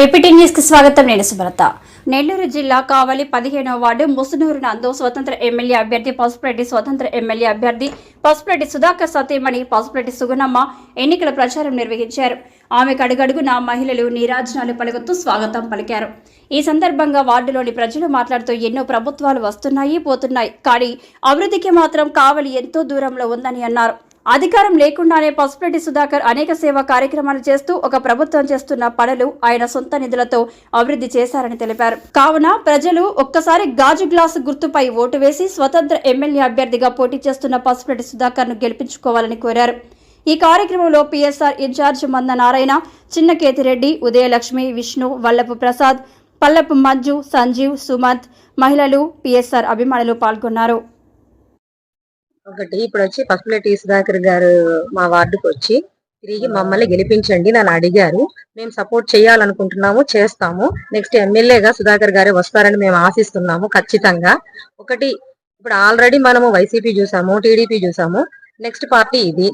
APT న్యూస్కి స్వాగతం. నేను సుబ్రత నెల్లూరు జిల్లా కావలి పదిహేనవ వార్డు ముసునూరు నందు స్వతంత్ర ఎమ్మెల్యే అభ్యర్థి పసుపురెడ్డి స్వతంత్ర ఎమ్మెల్యే అభ్యర్థి పసుపురెడ్డి సుధాకర్ సతీమణి పసుపురెడ్డి సుగుణమ్మ ఎన్నికల ప్రచారం నిర్వహించారు. ఆమెకు అడుగడుగున మహిళలు నీరాజనాలు పలుకుతూ స్వాగతం పలికారు. ఈ సందర్భంగా వార్డులోని ప్రజలు మాట్లాడుతూ ఎన్నో ప్రభుత్వాలు వస్తున్నాయి పోతున్నాయి. కానీ అభివృద్ధికి మాత్రం కావలి ఎంతో దూరంలో ఉందని అన్నారు. అధికారం లేకుండానే పసుపురెడ్డి సుధాకర్ అనేక సేవా కార్యక్రమాలు చేస్తూ ఒక ప్రభుత్వం చేస్తున్న పనులు ఆయన సొంత నిధులతో అభివృద్ధి చేశారని తెలిపారు. కావున ప్రజలు ఒక్కసారి గాజు గ్లాసు గుర్తుపై ఓటు వేసి స్వతంత్ర ఎమ్మెల్యే అభ్యర్థిగా పోటీ చేస్తున్న పసుపురెడ్డి సుధాకర్ను గెలిపించుకోవాలని కోరారు. ఈ కార్యక్రమంలో పిఎస్ఆర్ ఇన్ఛార్జ్ మంద నారాయణ చిన్నకేతిరెడ్డి ఉదయలక్ష్మి విష్ణు వల్లపు ప్రసాద్ పల్లపు మంజు సంజీవ్ సుమంత్ మహిళలు పిఎస్ఆర్ అభిమానులు పాల్గొన్నారు. ఒకటి. ఇప్పుడు వచ్చి పసుపులెట్టి సుధాకర్ గారు మా వార్డుకు వచ్చి తిరిగి మమ్మల్ని గెలిపించండి నన్ను అడిగారు. మేము సపోర్ట్ చేయాలనుకుంటున్నాము చేస్తాము. నెక్స్ట్ ఎమ్మెల్యేగా సుధాకర్ గారే వస్తారని మేము ఆశిస్తున్నాము ఖచ్చితంగా. ఒకటి ఇప్పుడు ఆల్రెడీ మనము వైసీపీ చూసాము టీడీపీ చూసాము. నెక్స్ట్ పార్టీ ఇది.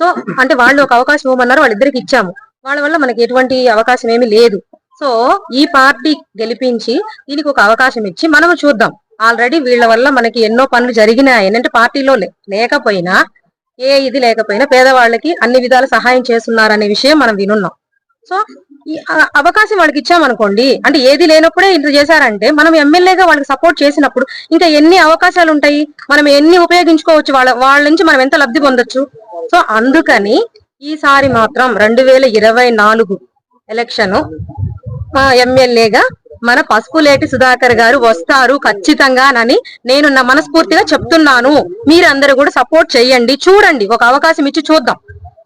సో అంటే వాళ్ళు ఒక అవకాశం ఇవ్వమన్నారు వాళ్ళిద్దరికి ఇచ్చాము. వాళ్ళ వల్ల మనకి ఎటువంటి అవకాశం ఏమీ లేదు. సో ఈ పార్టీ గెలిపించి దీనికి ఒక అవకాశం ఇచ్చి మనము చూద్దాం. ఆల్రెడీ వీళ్ళ వల్ల మనకి ఎన్నో పనులు జరిగినాయి. ఏంటంటే పార్టీలో లే- లేకపోయినా ఏ ఇది లేకపోయినా పేదవాళ్ళకి అన్ని విధాల సహాయం చేస్తున్నారనే విషయం మనం వినున్నాం. సో ఈ అవకాశం వాళ్ళకి ఇచ్చామనుకోండి అంటే ఏది లేనప్పుడే ఇంత చేశారంటే మనం ఎమ్మెల్యేగా వాళ్ళకి సపోర్ట్ చేసినప్పుడు ఇంకా ఎన్ని అవకాశాలు ఉంటాయి? మనం ఎన్ని ఉపయోగించుకోవచ్చు? వాళ్ళ వాళ్ళ నుంచి మనం ఎంత లబ్ధి పొందొచ్చు? సో అందుకని ఈసారి మాత్రం రెండు వేల ఇరవై నాలుగు ఎలక్షన్ ఎమ్మెల్యేగా మన పసుపులేటి సుధాకర్ గారు వస్తారు ఖచ్చితంగానని నేను నా మనస్ఫూర్తిగా చెప్తున్నాను. మీరందరూ కూడా సపోర్ట్ చేయండి. చూడండి ఒక అవకాశం ఇచ్చి చూద్దాం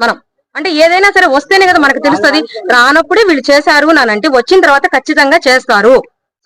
మనం. అంటే ఏదైనా సరే వస్తేనే కదా మనకు తెలుస్తుంది. రానప్పుడే వీళ్ళు చేశారు నానంటే వచ్చిన తర్వాత ఖచ్చితంగా చేస్తారు.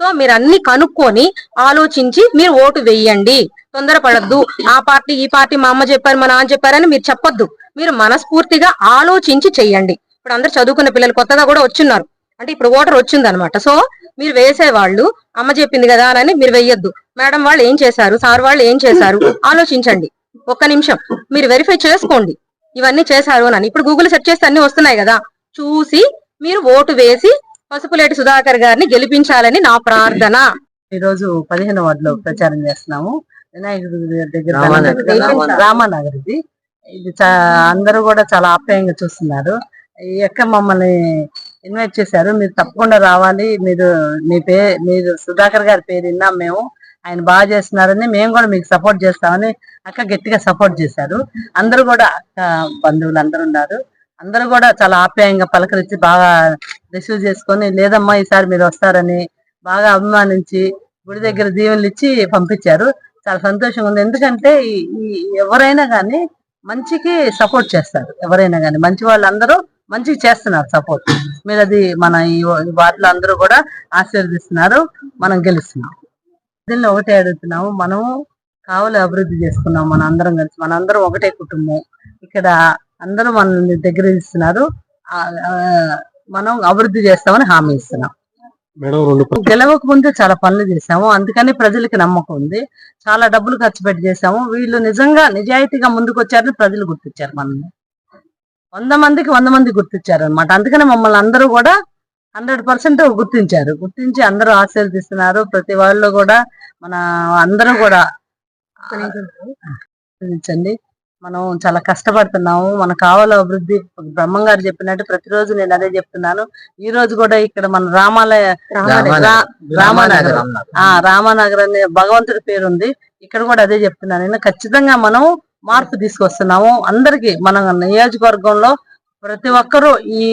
సో మీరు అన్ని కనుక్కొని ఆలోచించి మీరు ఓటు వేయండి. తొందరపడద్దు. ఆ పార్టీ ఈ పార్టీ మా అమ్మ చెప్పారు మా నాన్న చెప్పారని మీరు చెప్పొద్దు. మీరు మనస్ఫూర్తిగా ఆలోచించి చెయ్యండి ఇప్పుడు అందరు చదువుకున్న పిల్లలు కొత్తగా కూడా వచ్చున్నారు. అంటే ఇప్పుడు ఓటర్ వచ్చింది అనమాట సో మీరు వేసేవాళ్ళు అమ్మ చెప్పింది కదా అని మీరు వెయ్యొద్దు. మేడం వాళ్ళు ఏం చేశారు? సార్ వాళ్ళు ఏం చేశారు? ఆలోచించండి. ఒక్క నిమిషం. మీరు వెరిఫై చేసుకోండి. ఇవన్నీ చేశారు అని. ఇప్పుడు గూగుల్ సెర్చ్ చేస్తే అన్ని వస్తున్నాయి కదా. చూసి మీరు ఓటు వేసి పసుపులేటి సుధాకర్ గారిని గెలిపించాలని నా ప్రార్థన. ఈ రోజు పదిహేను వార్డులో ప్రచారం చేస్తున్నాము. వినాయకుడి దగ్గర రామానగర్. ఇది ఇది అందరూ కూడా చాలా ఆప్యాయంగా చూస్తున్నారు. ఈ యొక్క మమ్మల్ని ఇన్వైట్ చేశారు. మీరు తప్పకుండా రావాలి. మీరు మీ పే మీరు సుధాకర్ గారి పేరు విన్నాం మేము ఆయన బాగా చేస్తున్నారని మేము కూడా మీకు సపోర్ట్ చేస్తామని అక్క గట్టిగా సపోర్ట్ చేశారు. అందరూ కూడా అక్క బంధువులు అందరూ ఉన్నారు. అందరూ కూడా చాలా ఆప్యాయంగా పలకరించి బాగా రిసీవ్ చేసుకొని లేదమ్మా ఈసారి మీరు వస్తారని బాగా అభిమానించి గుడి దగ్గర దీవెనలు ఇచ్చి పంపించారు. చాలా సంతోషంగా ఉంది. ఎందుకంటే ఎవరైనా కానీ మంచికి సపోర్ట్ చేస్తారు. ఎవరైనా కానీ మంచి వాళ్ళందరూ మంచికి చేస్తున్నారు సపోర్ట్ మీరు అది మన ఈ వాటిలో అందరూ కూడా ఆశీర్వదిస్తున్నారు మనం గెలుస్తున్నాం. దీనిలో ఒకటే అడుగుతున్నాము మనము కావలి అభివృద్ధి చేసుకున్నాం మన అందరం కలిసి మన అందరం ఒకటే కుటుంబం. ఇక్కడ అందరూ మనల్ని దగ్గర ఇస్తున్నారు మనం అభివృద్ధి చేస్తామని హామీ ఇస్తున్నాం. గెలవక ముందే చాలా పనులు చేశాము అందుకని ప్రజలకి నమ్మకం ఉంది. చాలా డబ్బులు ఖర్చు పెట్టి చేశాము వీళ్ళు నిజంగా నిజాయితీగా ముందుకు వచ్చారని ప్రజలు గుర్తించారు మనల్ని. వంద మందికి వంద మంది గుర్తించారు అనమాట అందుకని మమ్మల్ని అందరూ కూడా హండ్రెడ్ పర్సెంట్ గుర్తించారు. గుర్తించి అందరూ ఆశీర్వదిస్తున్నారు ప్రతి వాళ్ళు కూడా మన అందరూ కూడా ఆశీర్వదించండి. మనం చాలా కష్టపడుతున్నాము. మన కావాల అభివృద్ధి బ్రహ్మం గారు చెప్పినట్టు ప్రతిరోజు నేను అదే చెప్తున్నాను. ఈ రోజు కూడా ఇక్కడ మన రామాలయ రామానగరం. ఆ రామానగర్ అనే భగవంతుడి పేరు ఉంది ఇక్కడ కూడా అదే చెప్తున్నాను. నేను ఖచ్చితంగా మనం మార్పు తీసుకొస్తున్నాము. అందరికి మన నియోజకవర్గంలో ప్రతి ఒక్కరూ ఈ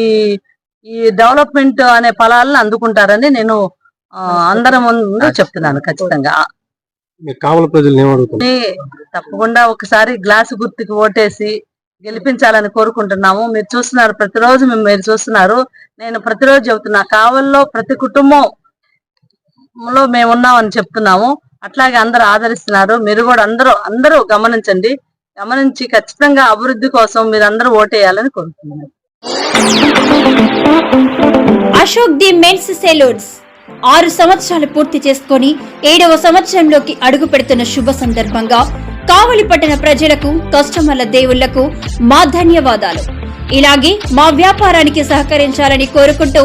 ఈ డెవలప్మెంట్ అనే ఫలాలను అందుకుంటారని నేను అందరి ముందు చెప్తున్నాను ఖచ్చితంగా. కావల ప్రజలు తప్పకుండా ఒకసారి గ్లాసు గుర్తుకి ఓటేసి గెలిపించాలని కోరుకుంటున్నాము. మీరు చూస్తున్నారు ప్రతిరోజు మేము మీరు చూస్తున్నారు. నేను ప్రతిరోజు చెబుతున్నా కావల్లో ప్రతి కుటుంబంలో మేము ఉన్నామని చెప్తున్నాము. అట్లాగే అందరూ ఆదరిస్తున్నారు. మీరు కూడా అందరూ అందరూ గమనించండి. గమనించి ఖచ్చితంగా అభివృద్ధి కోసం మీరందరూ ఓటేయాలని కోరుతున్నాను అశోక్ ది మెన్స్ సెలూన్స్. ఆరు సంవత్సరాలు పూర్తి చేసుకొని ఏడవ సంవత్సరంలోకి అడుగు పెడుతున్న శుభ సందర్భంగా కావలి పట్టణ ప్రజలకు కస్టమర్ల దేవుళ్ళకు మా ధన్యవాదాలు. ఇలాగే మా వ్యాపారానికి సహకరించాలని కోరుకుంటూ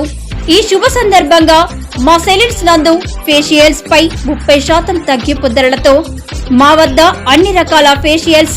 ఈ శుభ సందర్భంగా మా సెలిట్స్ నందు ఫేషియల్స్ పై ముప్పై శాతం తగ్గింపు ధరలతో మా వద్ద అన్ని రకాల ఫేషియల్స్